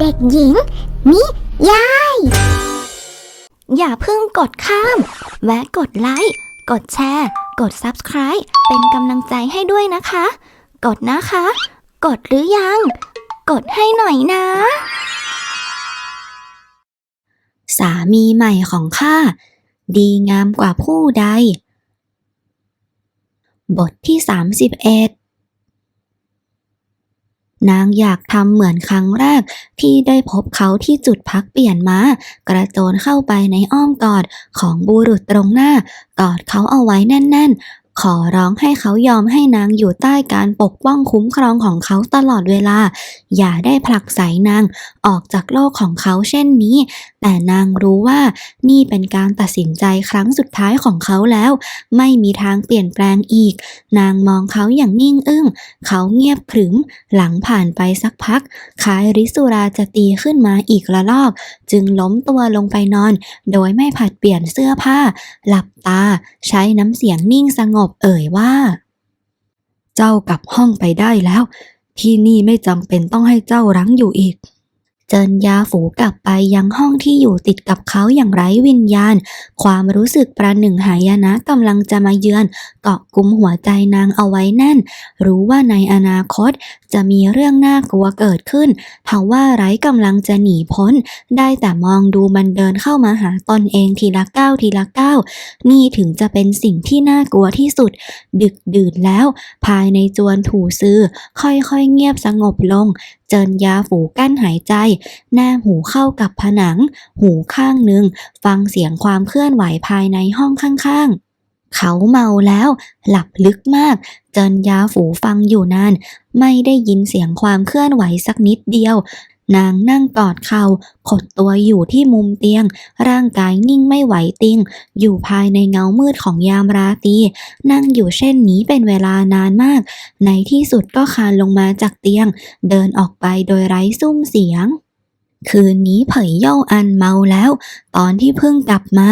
เด็กหญิง นิยาย อย่าเพิ่งกดข้าม แวะกดไลค์ กดแชร์ กด Subscribe เป็นกำลังใจให้ด้วยนะคะ กดนะคะ กดหรือยัง กดให้หน่อยนะ สามีใหม่ของข้าดีงามกว่าผู้ใด บทที่ 31 นางอยากทำเหมือนครั้งแรกที่ได้พบเขาที่จุดพักเปลี่ยนม้ากระโจนเข้าไปในอ้อมกอดของบุรุษตรงหน้ากอดเขาเอาไว้แน่น ๆ ขอร้องให้เขายอมให้นางอยู่ใต้การปกป้องคุ้มครองของเขาตลอดเวลา อย่าได้ผลักไสนางออกจากโลกของเขาเช่นนี้ แต่นางรู้ว่านี่เป็นการตัดสินใจครั้งสุดท้ายของเขาแล้ว ไม่มีทางเปลี่ยนแปลงอีก นางมองเขาอย่างนิ่งอึ้ง เขาเงียบขรึม หลังผ่านไปสักพักคายริสุราจะตีขึ้นมาอีกระลอก จึงล้มตัวลงไปนอน โดยไม่ผัดเปลี่ยนเสื้อผ้า หลับตา ใช้น้ำเสียงนิ่งสงบอบเอ่ยว่า เจ้ากลับห้องไปได้แล้ว ที่นี่ไม่จำเป็นต้องให้เจ้ารั้งอยู่อีก เจินยาฝูกลับไปยังห้องที่อยู่ติดกับเขาอย่างไร้วิญญาณ ความรู้สึกประหนึ่งหายนะกำลังจะมาเยือน เกาะกุมหัวใจนางเอาไว้แน่น รู้ว่าในอนาคตจะมีเรื่องน่ากลัวเกิดขึ้นทว่าไร้กำลังจะหนีพ้น ได้แต่มองดูมันเดินเข้ามาหาตนเองทีละก้าวทีละก้าวนี่ถึงจะเป็นสิ่งที่น่ากลัวที่สุด ดึกดื่นแล้ว ภายในจวนถูซือค่อยๆเงียบสงบลงเจินยาฝูกั้นหายใจ แนบหูเข้ากับผนัง หูข้างหนึ่ง ฟังเสียงความเคลื่อนไหวภายในห้องข้างๆ เขาเมาแล้ว หลับลึกมาก เจินยาฝูฟังอยู่นาน ไม่ได้ยินเสียงความเคลื่อนไหวสักนิดเดียว นางนั่งกอดเข่าขดตัวอยู่ที่มุมเตียง ร่างกายนิ่งไม่ไหวติง อยู่ภายในเงามืดของยามราตรีนั่งอยู่เช่นนี้เป็นเวลานานมาก ในที่สุดก็คานลงมาจากเตียง เดินออกไปโดยไร้ซุ้มเสียงคืนนี้เผยเย่าอันเมาแล้ว ตอนที่เพิ่งกลับมา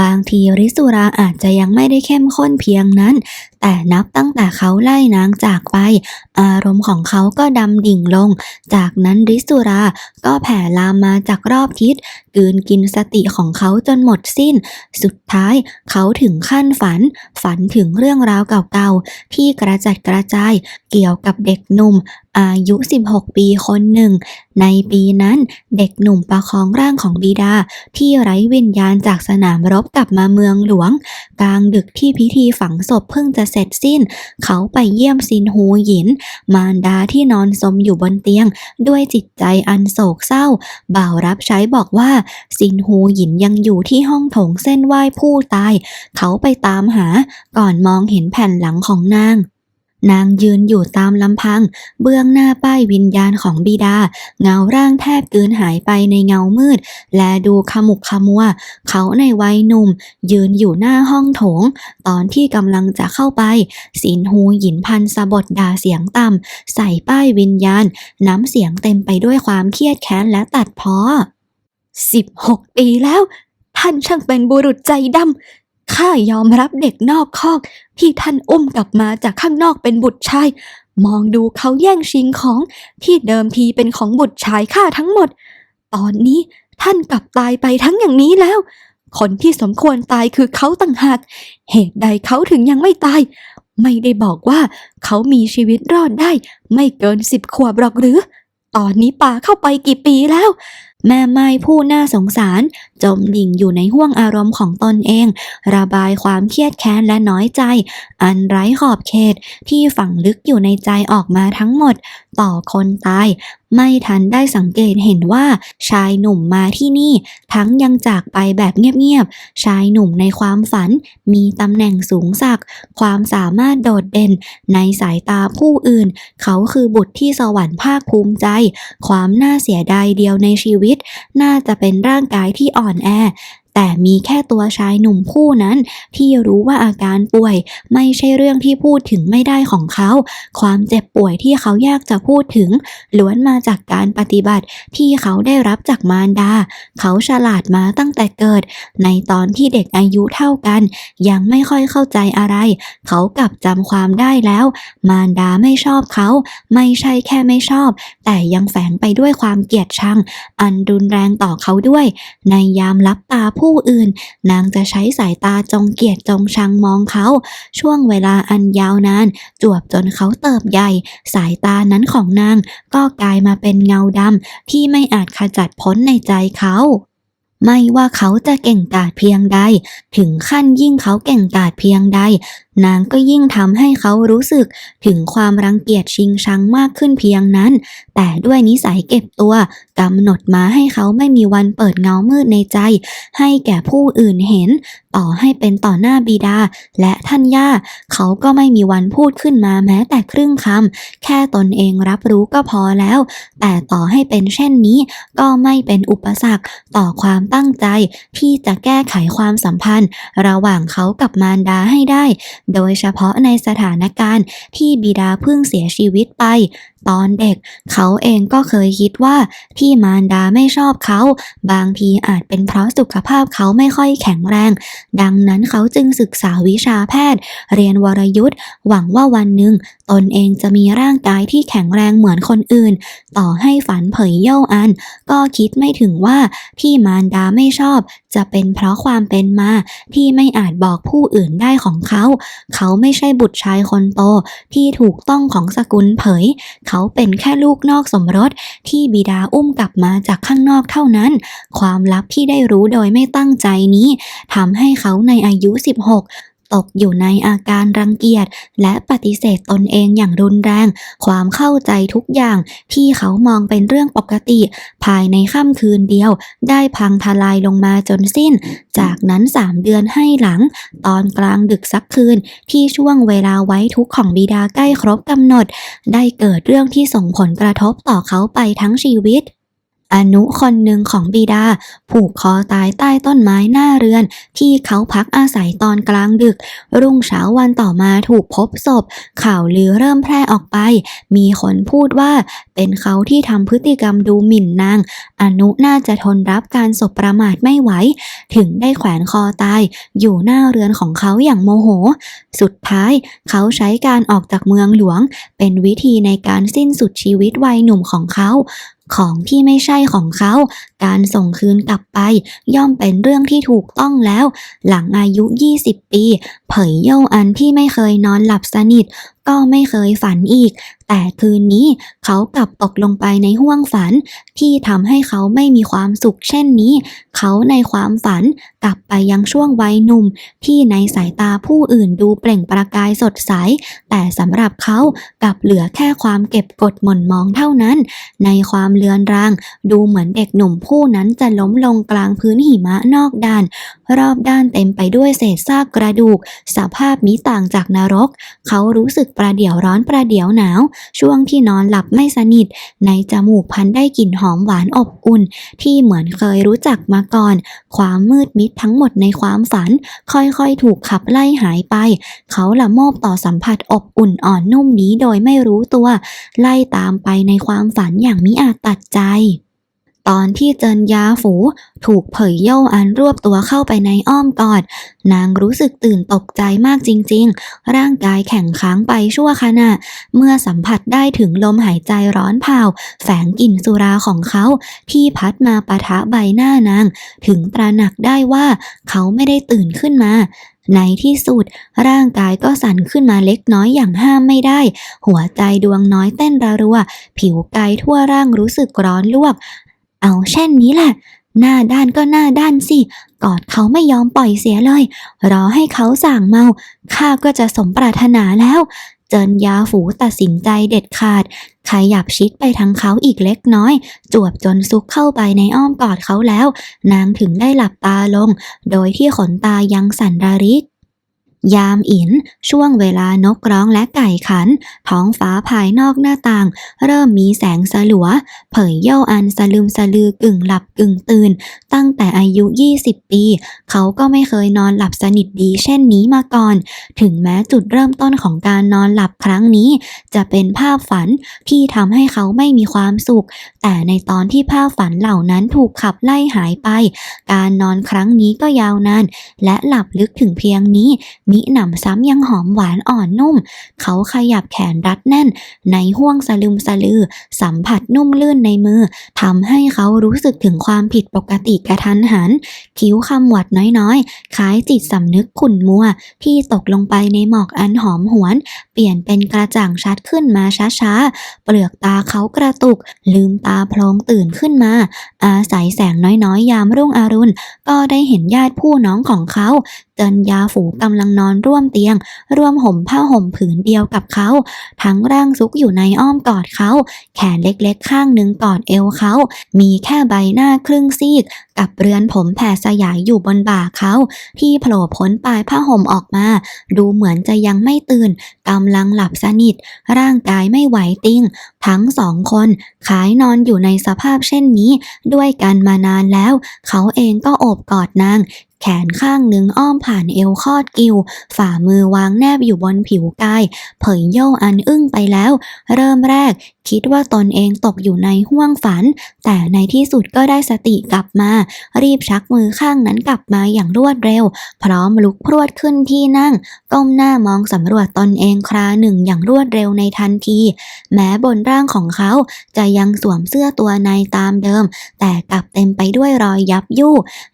บางทีริสุราอาจจะยังไม่ได้เข้มข้นเพียงนั้น แต่นับตั้งแต่เขาไล่นางจากไป อารมณ์ของเขาก็ดำดิ่งลง จากนั้นริสุราก็แผ่ลามมาจากรอบทิศกลืนกินสติของเขาจนหมดสิ้น สุดท้ายเขาถึงขั้นฝัน ฝันถึงเรื่องราวเก่าๆ ที่กระจัดกระจายเกี่ยวกับเด็กหนุ่มอายุ 16 ปีคนหนึ่ง ในปีนั้นเด็กหนุ่มประคองร่างของบิดา ที่ไร้วิญญาณจากสนามรบกลับมาเมืองหลวง กลางดึกที่พิธีฝังศพเพิ่งจะเสร็จสิ้น เขาไปเยี่ยมซินฮูหยินมารดาที่นอนสมอยู่บนเตียง ด้วยจิตใจอันโศกเศร้า บ่าวรับใช้บอกว่าซินฮูหยินยังอยู่ที่ห้องโถงเส้นไหว้ผู้ตาย เขาไปตามหาก่อนมองเห็นแผ่นหลังของนาง นางยืนอยู่ตามลำพัง เบื้องหน้าป้ายวิญญาณของบิดา เงาร่างแทบเกินหายไปในเงามืด และดูขมุกขมัว เขาในวัยหนุ่ม ยืนอยู่หน้าห้องโถง ตอนที่กำลังจะเข้าไป สินฮูหยินพันสะบดด่าเสียงต่ำ ใส่ป้ายวิญญาณ น้ำเสียงเต็มไปด้วยความเครียดแค้นและตัดพ้อสิบหกปีแล้ว ท่านช่างเป็นบุรุษใจดำ ข้ายอมรับเด็กนอกคอกที่ท่านอุ้มกลับมาจากข้างนอกเป็นบุตรชาย มองดูเขาแย่งชิงของที่เดิมทีเป็นของบุตรชายข้าทั้งหมด ตอนนี้ท่านกลับตายไปทั้งอย่างนี้แล้ว คนที่สมควรตายคือเขาต่างหาก เหตุใดเขาถึงยังไม่ตาย ไม่ได้บอกว่าเขามีชีวิตรอดได้ ไม่เกินสิบขวบหรอกหรือ ตอนนี้ป่าเข้าไปกี่ปีแล้ว แม่ไม้ผู้น่าสงสาร จมดิ่งอยู่ในห่วงอารมณ์ของตนเอง ระบายความเครียดแค้นและน้อยใจ อันไร้ขอบเขตที่ฝังลึกอยู่ในใจออกมาทั้งหมด ต่อคนตาย ไม่ทันได้สังเกตเห็นว่า ชายหนุ่มมาที่นี่ ทั้งยังจากไปแบบเงียบๆ ชายหนุ่มในความฝัน มีตำแหน่งสูงสัก ความสามารถโดดเด่น ในสายตาผู้อื่น เขาคือบุตรที่สวรรค์ภาคภูมิใจ ความน่าเสียดายเดียวในชีวิต น่าจะเป็นร่างกายที่อ่อนแอ แต่มีแค่ตัวชายหนุ่มผู้นั้น ที่รู้ว่าอาการป่วย ไม่ใช่เรื่องที่พูดถึงไม่ได้ของเขา ความเจ็บป่วยที่เขายากจะพูดถึง ล้วนมาจากการปฏิบัติที่เขาได้รับจากมารดา เขาฉลาดมาตั้งแต่เกิด ในตอนที่เด็กอายุเท่ากัน ยังไม่ค่อยเข้าใจอะไร เขากลับจำความได้แล้ว มารดาไม่ชอบเขา ไม่ใช่แค่ไม่ชอบ แต่ยังแฝงไปด้วยความเกลียดชัง อันรุนแรงต่อเขาด้วย ในยามลับตาผู้อื่น นางจะใช้สายตาจงเกียดจงชังมองเขา ช่วงเวลาอันยาวนาน จวบจนเขาเติบใหญ่ สายตานั้นของนางก็กลายมาเป็นเงาดำที่ไม่อาจขจัดพ้นในใจเขาไม่ว่าเขาจะเก่งกาจเพียงใด ถึงขั้นยิ่งเขาเก่งกาจเพียงใดนางก็ยิ่งทำให้เขารู้สึกถึงความรังเกียจชิงชังมากขึ้นเพียงนั้น แต่ด้วยนิสัยเก็บตัวกำหนดมาให้เขาไม่มีวันเปิดเงามืดในใจ ให้แก่ผู้อื่นเห็น ต่อให้เป็นต่อหน้าบิดา และท่านย่า เขาก็ไม่มีวันพูดขึ้นมาแม้แต่ครึ่งคำแค่ตนเองรับรู้ก็พอแล้ว แต่ต่อให้เป็นเช่นนี้ ก็ไม่เป็นอุปสรรคต่อความตั้งใจที่จะแก้ไขความสัมพันธ์ ระหว่างเขากับมารดาให้ได้โดยเฉพาะในสถานการณ์ที่บิดาเพิ่งเสียชีวิตไป ตอนเด็ก เขาเองก็เคยคิดว่าที่มารดาไม่ชอบเขา บางทีอาจเป็นเพราะสุขภาพเขาไม่ค่อยแข็งแรง ดังนั้นเขาจึงศึกษาวิชาแพทย์ เรียนวรยุทธ์ หวังว่าวันหนึ่ง ตนเองจะมีร่างกายที่แข็งแรงเหมือนคนอื่น ต่อให้ฝันเผยเย่าอัน ก็คิดไม่ถึงว่าที่มารดาไม่ชอบ จะเป็นเพราะความเป็นมาที่ไม่อาจบอกผู้อื่นได้ของเขา เขาไม่ใช่บุตรชายคนโตที่ถูกต้องของสกุลเผยเขาเป็นแค่ลูกนอกสมรสที่บิดาอุ้มกลับมาจากข้างนอกเท่านั้น ความลับที่ได้รู้โดยไม่ตั้งใจนี้ทำให้เขาในอายุ 16 ตกอยู่ในอาการรังเกียจ และปฏิเสธตนเองอย่างรุนแรง ความเข้าใจทุกอย่างที่เขามองเป็นเรื่องปกติ ภายในค่ำคืนเดียว ได้พังทลายลงมาจนสิ้น จากนั้นสามเดือนให้หลัง ตอนกลางดึกสักคืนที่ช่วงเวลาไว้ทุกข์ของบิดาใกล้ครบกำหนด ได้เกิดเรื่องที่ส่งผลกระทบต่อเขาไปทั้งชีวิต อนุคนหนึ่งของบิดา ผูกคอตายใต้ต้นไม้หน้าเรือน ที่เขาพักอาศัยตอนกลางดึก รุ่งเช้าวันต่อมาถูกพบศพ ข่าวลือเริ่มแพร่ออกไป มีคนพูดว่าเป็นเขาที่ทำพฤติกรรมดูหมิ่นนาง อนุน่าจะทนรับการสบประมาทไม่ไหว ถึงได้แขวนคอตาย อยู่หน้าเรือนของเขาอย่างโมโห สุดท้ายเขาใช้การออกจากเมืองหลวง เป็นวิธีในการสิ้นสุดชีวิตวัยหนุ่มของเขา ของที่ไม่ใช่ของเขา การส่งคืนกลับไป ย่อมเป็นเรื่องที่ถูกต้องแล้ว หลังอายุ 20 ปี เผยเย่าอันที่ไม่เคยนอนหลับสนิท ก็ไม่เคยฝันอีก แต่คืนนี้เขากลับตกลงไปในห้วงฝัน ที่ทำให้เขาไม่มีความสุขเช่นนี้ เขาในความฝันกลับไปยังช่วงวัยหนุ่ม ที่ในสายตาผู้อื่นดูเปล่งประกายสดใส แต่สำหรับเขากลับเหลือแค่ความเก็บกดหม่นมองเท่านั้น ในความเลือนราง ดูเหมือนเด็กหนุ่มผคู่นั้นจะล้มลงกลางพื้นหิมะนอกด่าน รอบด้านเต็มไปด้วยเศษซากกระดูก สภาพนี้ต่างจากนรก เขารู้สึกประเดี๋ยวร้อนประเดี๋ยวหนาว ช่วงที่นอนหลับไม่สนิท ในจมูกพันได้กลิ่นหอมหวานอบอุ่น ที่เหมือนเคยรู้จักมาก่อน ความมืดมิดทั้งหมดในความฝัน ค่อยๆ ถูกขับไล่หายไป เขาละโมบต่อสัมผัสอบอุ่นอ่อนนุ่มนี้โดยไม่รู้ตัว ไล่ตามไปในความฝันอย่างมิอาจตัดใจ ตอนที่เจินยาฝูถูกเผยโย่อันรวบตัวเข้าไปในอ้อมกอด นางรู้สึกตื่นตกใจมากจริง ๆ ร่างกายแข็งค้างไปชั่วขณะ เมื่อสัมผัสได้ถึงลมหายใจร้อนเผาแฝงกลิ่นสุราของเขา ที่พัดมาปะทะใบหน้านาง ถึงตระหนักได้ว่าเขาไม่ได้ตื่นขึ้นมาในที่สุด ร่างกายก็สั่นขึ้นมาเล็กน้อยอย่างห้ามไม่ได้ หัวใจดวงน้อยเต้นระรัว ผิวกายทั่วร่างรู้สึกร้อนลวก เอาเช่นนี้แหละ หน้าด้านก็หน้าด้านสิ กอดเขาไม่ยอมปล่อยเสียเลย รอให้เขาสั่งเมา ข้าก็จะสมปรารถนาแล้ว เจินยาฝูตัดสินใจเด็ดขาด ขยับชิดไปทางเขาอีกเล็กน้อย จวบจนซุกเข้าไปในอ้อมกอดเขาแล้ว นางถึงได้หลับตาลง โดยที่ขนตายังสั่นระริก ยามอิน ช่วงเวลานกร้องและไก่ขัน ท้องฟ้าภายนอกหน้าต่าง เริ่มมีแสงสลัว เผยเย่าอันสลืมสลือกึ่งหลับกึ่งตื่น ตั้งแต่อายุ 20 ปี เขาก็ไม่เคยนอนหลับสนิทดีเช่นนี้มาก่อน ถึงแม้จุดเริ่มต้นของการนอนหลับครั้งนี้ จะเป็นภาพฝันที่ทำให้เขาไม่มีความสุข แต่ในตอนที่ภาพฝันเหล่านั้นถูกขับไล่หายไป การนอนครั้งนี้ก็ยาวนาน และหลับลึกถึงเพียงนี้มิหนำซ้ำยังหอมหวานอ่อนนุ่ม เขาขยับแขนรัดแน่น ในห้วงสลึมสลือ สัมผัสนุ่มลื่นในมือทำให้เขารู้สึกถึงความผิดปกติกระทันหัน คิ้วขมวดน้อยๆคล้ายจิตสำนึกขุ่นมัว ที่ตกลงไปในหมอกอันหอมหวน เปลี่ยนเป็นกระจ่างชัดขึ้นมาช้าๆ เปลือกตาเขากระตุก ลืมตาพลงตื่นขึ้นมา อาศัยแสงน้อยๆ ยามรุ่งอรุณ ก็ได้เห็นญาติผู้น้องของเขา จินยาฝูกำลังนอนร่วมเตียง ร่วมห่มผ้าห่มผืนเดียวกับเขา ทั้งร่างซุกอยู่ในอ้อมกอดเขา แขนเล็กๆ ข้างหนึ่งกอดเอวเขา มีแค่ใบหน้าครึ่งซีก กับเรือนผมแผ่สยายอยู่บนบ่าเขา ที่โผล่พ้นปลายผ้าห่มออกมา ดูเหมือนจะยังไม่ตื่นกำลังหลับสนิท ร่างกายไม่ไหวติงทั้งสองคนขายนอนอยู่ในสภาพเช่นนี้ ด้วยกันมานานแล้ว เขาเองก็โอบกอดนาง แขนข้างหนึ่งอ้อมผ่านเอวคอดกิว ฝ่ามือวางแนบอยู่บนผิวกาย เผยโย่อันอึ้งไปแล้ว เริ่มแรกคิดว่าตนเองตกอยู่ในห้วงฝัน แต่ในที่สุดก็ได้สติกลับมา รีบชักมือข้างนั้นกลับมาอย่างรวดเร็ว พร้อมลุกพรวดขึ้นที่นั่ง ก้มหน้ามองสำรวจตนเองคราหนึ่งอย่างรวดเร็วในทันที แม้บนร่างของเขาจะยังสวมเสื้อตัวในตามเดิม แต่กลับเต็มไปด้วยรอยยับยุ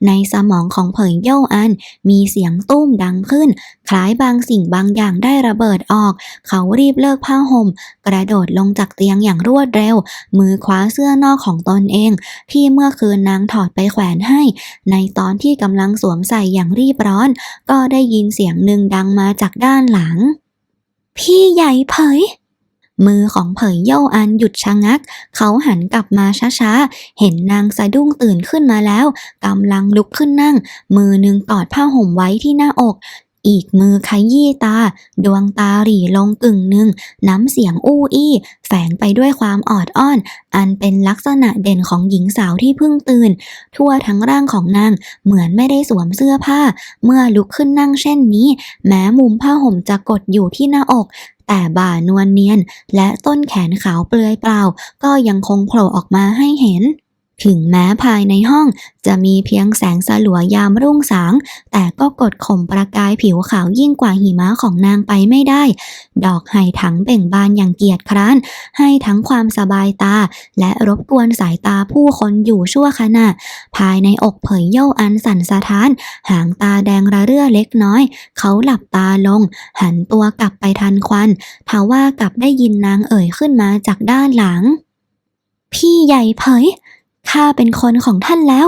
ในสมองของเผยเย่าอัน มีเสียงตุ้มดังขึ้น คล้ายบางสิ่งบางอย่างได้ระเบิดออก เขารีบเลิกผ้าห่ม กระโดดลงจากเตียงอย่างรวดเร็ว มือคว้าเสื้อนอกของตนเอง ที่เมื่อคืนนางถอดไปแขวนให้ ในตอนที่กำลังสวมใส่อย่างรีบร้อน ก็ได้ยินเสียงหนึ่งดังมาจากด้านหลัง พี่ใหญ่เผยมือของเผยเย่าอันหยุดชะงัก เขาหันกลับมาช้าๆ เห็นนางสะดุ้งตื่นขึ้นมาแล้ว กำลังลุกขึ้นนั่ง มือหนึ่งกอดผ้าห่มไว้ที่หน้าอก อีกมือขยี้ตา ดวงตาหรี่ลงกึ่งหนึ่ง น้ำเสียงอู้อี้ แฝงไปด้วยความออดอ้อน อันเป็นลักษณะเด่นของหญิงสาวที่เพิ่งตื่น ทั่วทั้งร่างของนางเหมือนไม่ได้สวมเสื้อผ้า เมื่อลุกขึ้นนั่งเช่นนี้ แม้มุมผ้าห่มจะกดอยู่ที่หน้าอกแต่บ่านวลเนียน และต้นแขนขาวเปลือยเปล่า ก็ยังคงโผล่ออกมาให้เห็น ถึงแม้ภายในห้องจะมีเพียงแสงสลัวยามรุ่งสาง แต่ก็กดข่มประกายผิวขาวยิ่งกว่าหิมะของนางไปไม่ได้ ดอกไห่ถังเบ่งบานอย่างเกียจคร้าน ให้ทั้งความสบายตา และรบกวนสายตาผู้คนอยู่ชั่วขณะ ภายในอกเผยเย่าอันสั่นสะท้าน หางตาแดงระเรื่อเล็กน้อย เขาหลับตาลง หันตัวกลับไปทันควันทว่ากลับได้ยินนางเอ่ยขึ้นมาจากด้านหลัง พี่ใหญ่เผย ข้าเป็นคนของท่านแล้ว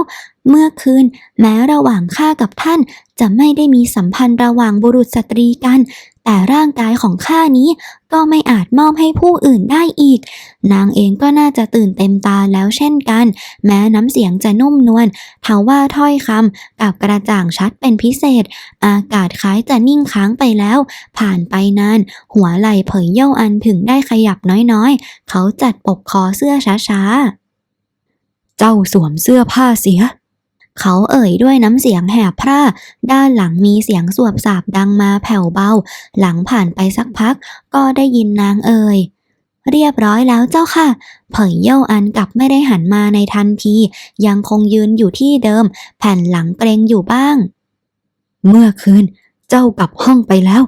เมื่อคืน แม้ระหว่างข้ากับท่าน จะไม่ได้มีสัมพันธ์ระหว่างบุรุษสตรีกัน แต่ร่างกายของข้านี้ก็ไม่อาจมอบให้ผู้อื่นได้อีก นางเองก็น่าจะตื่นเต็มตาแล้วเช่นกัน แม้น้ำเสียงจะนุ่มนวลทว่าถ้อยคำกับกระจ่างชัดเป็นพิเศษ อากาศคล้ายจะนิ่งค้างไปแล้ว ผ่านไปนาน หัวไหล่เผยเย่าอันถึงได้ขยับน้อยๆ เขาจัดปกคอเสื้อช้าๆ เจ้าสวมเสื้อผ้าเสีย เขาเอ่ยด้วยน้ำเสียงแหบพร่า ด้านหลังมีเสียงสวบสาบดังมาแผ่วเบา หลังผ่านไปสักพัก ก็ได้ยินนางเอ่ยเรียบร้อยแล้วเจ้าค่ะ เผยเย่าอันกลับไม่ได้หันมาในทันที ยังคงยืนอยู่ที่เดิม แผ่นหลังเกรงอยู่บ้าง เมื่อคืน เจ้ากลับห้องไปแล้ว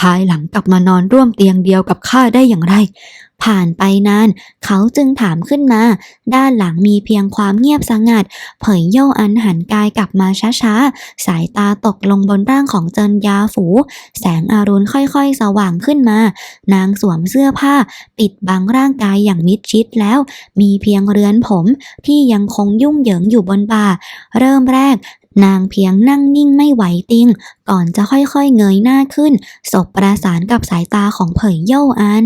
ภายหลังกลับมานอนร่วมเตียงเดียวกับข้าได้อย่างไร ผ่านไปนาน เขาจึงถามขึ้นมา ด้านหลังมีเพียงความเงียบสงัด เผยโยอันหันกายกลับมาช้าๆ สายตาตกลงบนร่างของเจินยาฝู แสงอารุณค่อยๆ สว่างขึ้นมา นางสวมเสื้อผ้า ปิดบังร่างกายอย่างมิดชิดแล้ว มีเพียงเรือนผมที่ยังคงยุ่งเหยิงอยู่บนบ่า เริ่มแรก นางเพียงนั่งนิ่งไม่ไหวติง ก่อนจะค่อยๆเงยหน้าขึ้น สบประสานกับสายตาของเผยโยอัน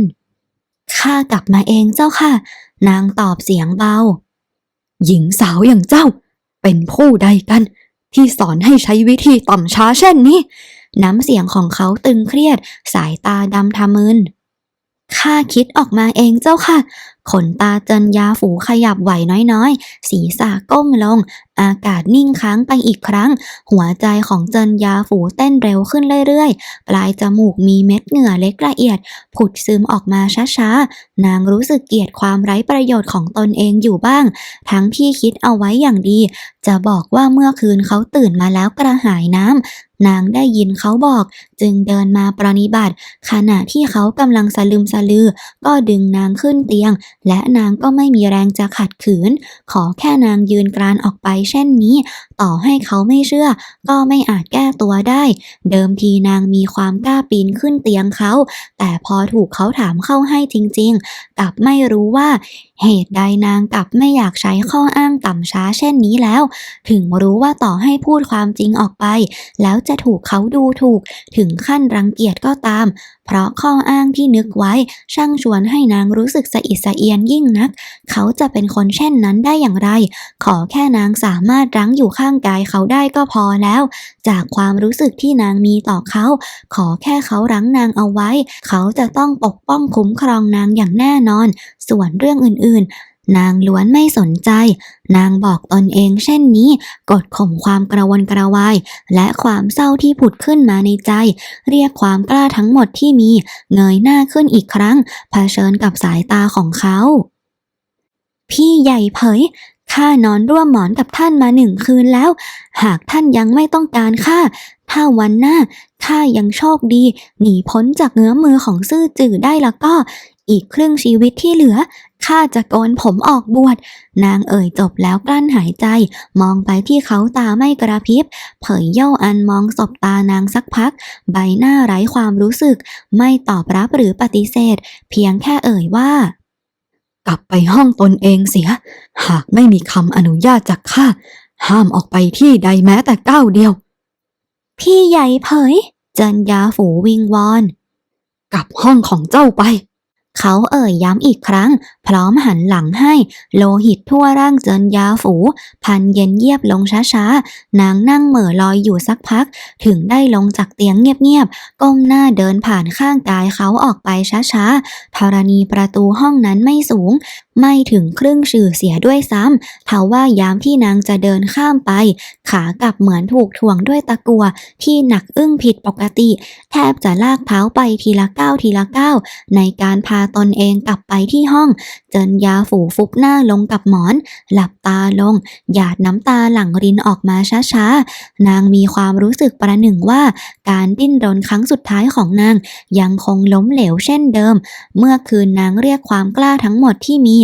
ข้ากลับมาเองเจ้าค่ะ นางตอบเสียงเบา หญิงสาวอย่างเจ้า เป็นผู้ใดกัน ที่สอนให้ใช้วิธีต่ำช้าเช่นนี้ น้ำเสียงของเขาตึงเครียด สายตาดำทะมึน ข้าคิดออกมาเองเจ้าค่ะ ขนตาเจินยาฝูขยับไหวน้อยๆ ศีรษะก้มลง อากาศนิ่งค้างไปอีกครั้ง หัวใจของเจินยาฝูเต้นเร็วขึ้นเรื่อยๆ ปลายจมูกมีเม็ดเหงื่อเล็กละเอียด ผุดซึมออกมาช้าๆ นางรู้สึกเกลียดความไร้ประโยชน์ของตนเองอยู่บ้าง ทั้งที่คิดเอาไว้อย่างดี จะบอกว่าเมื่อคืนเขาตื่นมาแล้วกระหายน้ำนางได้ยินเขาบอก จึงเดินมาปรนิบัติ ขณะที่เขากำลังสลืมสลือ ก็ดึงนางขึ้นเตียง และนางก็ไม่มีแรงจะขัดขืน ขอแค่นางยืนกรานออกไปเช่นนี้ ต่อให้เขาไม่เชื่อ ก็ไม่อาจแก้ตัวได้ เดิมทีนางมีความกล้าปีนขึ้นเตียงเขา แต่พอถูกเขาถามเข้าให้จริง ๆ กลับไม่รู้ว่าเหตุใดนางกลับไม่อยากใช้ข้ออ้างต่ำช้าเช่นนี้แล้ว ถึงรู้ว่าต่อให้พูดความจริงออกไป แล้วจะถูกเขาดูถูก ถึงขั้นรังเกียจก็ตาม เพราะข้ออ้างที่นึกไว้ช่างชวนให้นางรู้สึกสะอิดสะเอียนยิ่งนัก เขาจะเป็นคนเช่นนั้นได้อย่างไร ขอแค่นางสามารถรั้งอยู่ข้างกายเขาได้ก็พอแล้ว จากความรู้สึกที่นางมีต่อเขา ขอแค่เขารั้งนางเอาไว้ เขาจะต้องปกป้องคุ้มครองนางอย่างแน่นอน ส่วนเรื่องอื่นๆ นางล้วนไม่สนใจ นางบอกตนเองเช่นนี้ กดข่มความกระวนกระวาย และความเศร้าที่ผุดขึ้นมาในใจ เรียกความกล้าทั้งหมดที่มี เงยหน้าขึ้นอีกครั้งเผชิญกับสายตาของเขา พี่ใหญ่เผยข้านอนร่วมหมอนกับท่านมาหนึ่งคืนแล้ว หากท่านยังไม่ต้องการข้าถ้าวันหน้าข้ายังโชคดี หนีพ้นจากเงื้อมือของซื่อจื่อได้แล้วก็ อีกครึ่งชีวิตที่เหลือข้าจะโกนผมออกบวชนางเอ่ยจบแล้วกลั้นหายใจ มองไปที่เขาตาไม่กระพริบ เผยเย่าอันมองสบตานางสักพัก ใบหน้าไร้ความรู้สึก ไม่ตอบรับหรือปฏิเสธ เพียงแค่เอ่ยว่า กลับไปห้องตนเองเสีย หากไม่มีคำอนุญาตจากข้าห้ามออกไปที่ใดแม้แต่ก้าวเดียว พี่ใหญ่เผย จันยาฝูวิงวอน กลับห้องของเจ้าไป เขาเอ่ยย้ำอีกครั้ง พร้อมหันหลังให้ โลหิตทั่วร่างเจินยาฝู พันเย็นเยียบลงช้าๆ นางนั่งเหม่อลอยอยู่สักพัก ถึงได้ลงจากเตียงเงียบๆ ก้มหน้าเดินผ่านข้างกายเขาออกไปช้าๆธรณีประตูห้องนั้นไม่สูง ไม่ถึงครึ่งชื่อเสียด้วยซ้ำทว่ายามที่นางจะเดินข้ามไป ขากลับเหมือนถูกถ่วงด้วยตะกัวที่หนักอึ้งผิดปกติ แทบจะลากเท้าไปทีละก้าวทีละก้าวในการพาตนเองกลับไปที่ห้อง เจินยาฝูฟุบหน้าลงกับหมอน หลับตาลง หยาดน้ำตาหลั่งรินออกมาช้าๆ นางมีความรู้สึกประหนึ่งว่า การดิ้นรนครั้งสุดท้ายของนาง ยังคงล้มเหลวเช่นเดิม เมื่อคืนนางเรียกความกล้าทั้งหมดที่มี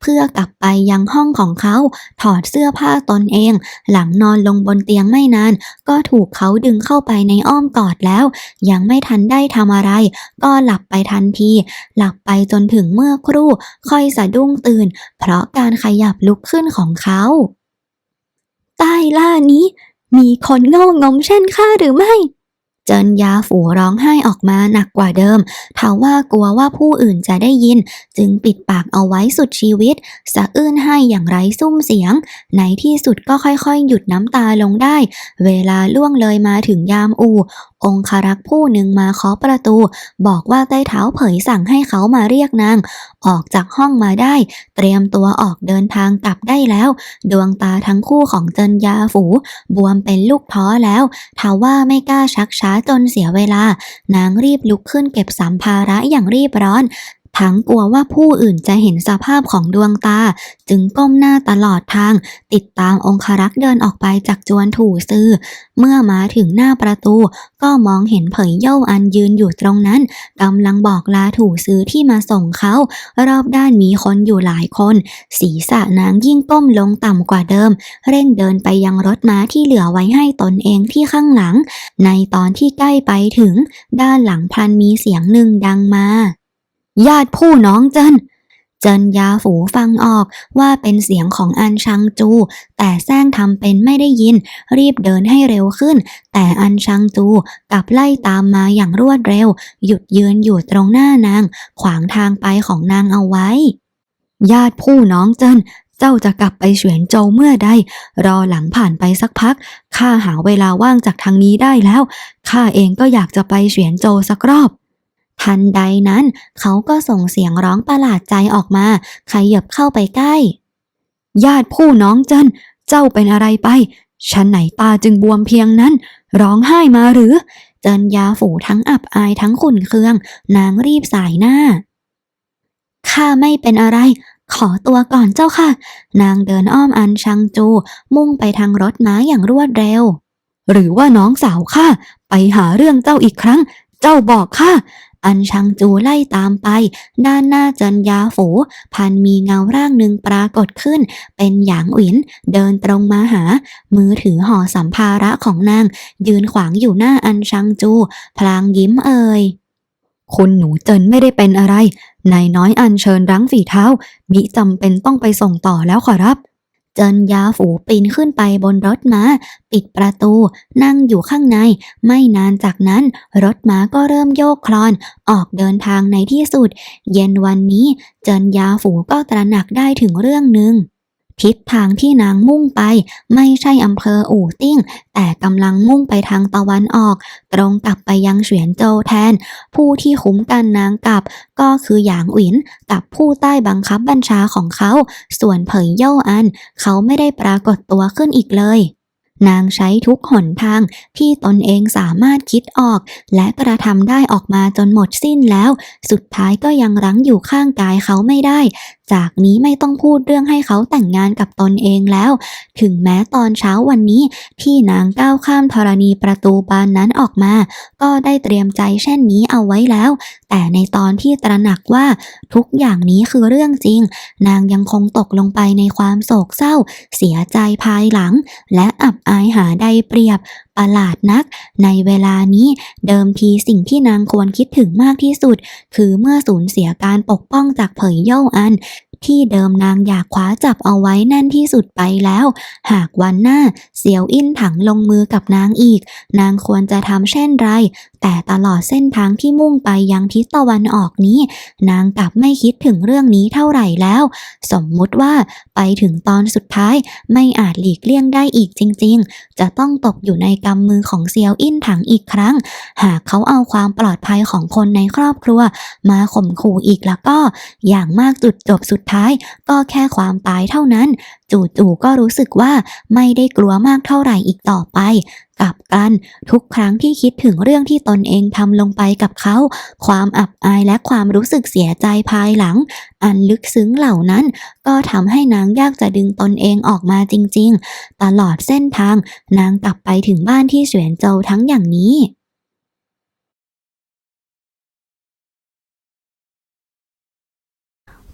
เพื่อกลับไปยังห้องของเขา ถอดเสื้อผ้าตนเอง หลังนอนลงบนเตียงไม่นาน ก็ถูกเขาดึงเข้าไปในอ้อมกอดแล้ว ยังไม่ทันได้ทำอะไร ก็หลับไปทันที หลับไปจนถึงเมื่อครู่ ค่อยสะดุ้งตื่น เพราะการขยับลุกขึ้นของเขาใต้ล่านี้ มีคนโง่งมเช่นข้าหรือไม่ เจินยาฝูร้องไห้ออกมาหนักกว่าเดิมทว่ากลัวว่าผู้อื่นจะได้ยิน จึงปิดปากเอาไว้สุดชีวิต สะอื้นให้อย่างไร้ซุ้มเสียง ในที่สุดก็ค่อยๆ หยุดน้ำตาลงได้ เวลาล่วงเลยมาถึงยามอูองครักษ์ผู้หนึ่งมาเคาะประตู บอกว่าใต้เท้าเผยสั่งให้เขามาเรียกนาง ออกจากห้องมาได้ เตรียมตัวออกเดินทางกลับได้แล้ว ดวงตาทั้งคู่ของเจินยาฝู บวมเป็นลูกท้อแล้วทว่าไม่กล้าชักช้าจนเสียเวลา นางรีบลุกขึ้นเก็บสัมภาระอย่างรีบร้อน ทั้งกลัวว่าผู้อื่นจะเห็นสภาพของดวงตา จึงก้มหน้าตลอดทาง ติดตามองครักษ์เดินออกไปจากจวนถูซือเมื่อมาถึงหน้าประตู ก็มองเห็นเผยเย่าอันยืนอยู่ตรงนั้นกำลังบอกลาถูซื้อที่มาส่งเขา รอบด้านมีคนอยู่หลายคน ศีรษะนางยิ่งก้มลงต่ำกว่าเดิม เร่งเดินไปยังรถม้าที่เหลือไว้ให้ตนเองที่ข้างหลัง ในตอนที่ใกล้ไปถึง ด้านหลังพลันมีเสียงหนึ่งดังมา ญาติผู้น้องเจินเจินยาฝูฟังออกว่าเป็นเสียงของอันชังจู แต่แซงทำเป็นไม่ได้ยิน รีบเดินให้เร็วขึ้น แต่อันชังจูกลับไล่ตามมาอย่างรวดเร็ว หยุดยืนอยู่ตรงหน้านาง ขวางทางไปของนางเอาไว้ ญาติผู้น้องเจินเจ้าจะกลับไปเฉวียนโจวเมื่อใด รอหลังผ่านไปสักพัก ข้าหาเวลาว่างจากทางนี้ได้แล้ว ข้าเองก็อยากจะไปเฉวียนโจวสักรอบ ทันใดนั้น เขาก็ส่งเสียงร้องประหลาดใจออกมาขยับเข้าไปใกล้ ญาติผู้น้องเจินเจ้าเป็นอะไรไป ฉันไหนตาจึงบวมเพียงนั้น ร้องไห้มาหรือ เจินยาฝูทั้งอับอายทั้งขุ่นเคือง นางรีบสายหน้า ข้าไม่เป็นอะไร ขอตัวก่อนเจ้าค่ะ นางเดินอ้อมอันชังจู มุ่งไปทางรถม้าอย่างรวดเร็ว หรือว่าน้องสาวข้าไปหาเรื่องเจ้าอีกครั้ง เจ้าบอกข้า อันชังจูไล่ตามไป ด้านหน้าจินยาฝู พันมีเงาร่างหนึ่งปรากฏขึ้น เป็นหยางหวิน เดินตรงมาหา มือถือห่อสัมภาระของนาง ยืนขวางอยู่หน้าอันชังจู พลางยิ้มเอ่ยคุณหนูเจินไม่ได้เป็นอะไร นายน้อยอันเชิญรั้งฝีเท้า มิจำเป็นต้องไปส่งต่อแล้วขอรับ เจินยาฝูปีนขึ้นไปบนรถม้า ปิดประตู นั่งอยู่ข้างใน ไม่นานจากนั้น รถม้าก็เริ่มโยกคลอน ออกเดินทางในที่สุด เย็นวันนี้ เจินยาฝูก็ตระหนักได้ถึงเรื่องหนึ่ง ทิศทางที่นางมุ่งไป ไม่ใช่อำเภออู่ติ้ง แต่กำลังมุ่งไปทางตะวันออก ตรงกลับไปยังเฉียนโจวแทน ผู้ที่คุ้มกันนางกลับ ก็คือหยางหวินกับผู้ใต้บังคับบัญชาของเขา ส่วนเผยเย่าอัน เขาไม่ได้ปรากฏตัวขึ้นอีกเลย นางใช้ทุกหนทางที่ตนเองสามารถคิดออก และกระทำได้ออกมาจนหมดสิ้นแล้ว สุดท้ายก็ยังรั้งอยู่ข้างกายเขาไม่ได้ จากนี้ไม่ต้องพูดเรื่องให้เขาแต่งงานกับตนเองแล้ว ถึงแม้ตอนเช้าวันนี้ ที่นางก้าวข้ามธรณีประตูบานนั้นออกมา ก็ได้เตรียมใจเช่นนี้เอาไว้แล้ว แต่ในตอนที่ตระหนักว่าทุกอย่างนี้คือเรื่องจริง นางยังคงตกลงไปในความโศกเศร้า เสียใจภายหลัง และอับอายหาใดเปรียบประหลาดนัก ในเวลานี้เดิมทีสิ่งที่นางควรคิดถึงมากที่สุด คือเมื่อสูญเสียการปกป้องจากเผยเย่าอัน ที่เดิมนางอยากคว้าจับเอาไว้แน่นที่สุดไปแล้ว หากวันหน้าเสียวอินถังลงมือกับนางอีก นางควรจะทำเช่นไร แต่ตลอดเส้นทางที่มุ่งไปยังทิศตะวันออกนี้ นางกลับไม่คิดถึงเรื่องนี้เท่าไหร่แล้ว สมมุติว่าไปถึงตอนสุดท้ายไม่อาจหลีกเลี่ยงได้อีกจริง ๆ จะต้องตกอยู่ในกำมือของเซียวอินถังอีกครั้ง หากเขาเอาความปลอดภัยของคนในครอบครัว มาข่มขู่อีกแล้วก็ อย่างมากจุดจบสุดท้ายก็แค่ความตายเท่านั้น จู่ๆก็รู้สึกว่าไม่ได้กลัวมากเท่าไหร่อีกต่อไป กลับกันทุกครั้งที่คิดถึงเรื่องที่ตนเองทำลงไปกับเขา ความอับอายและความรู้สึกเสียใจภายหลัง อันลึกซึ้งเหล่านั้น ก็ทำให้นางยากจะดึงตนเองออกมาจริง ๆ ตลอดเส้นทาง นางกลับไปถึงบ้านที่เฉวียนโจวทั้งอย่างนี้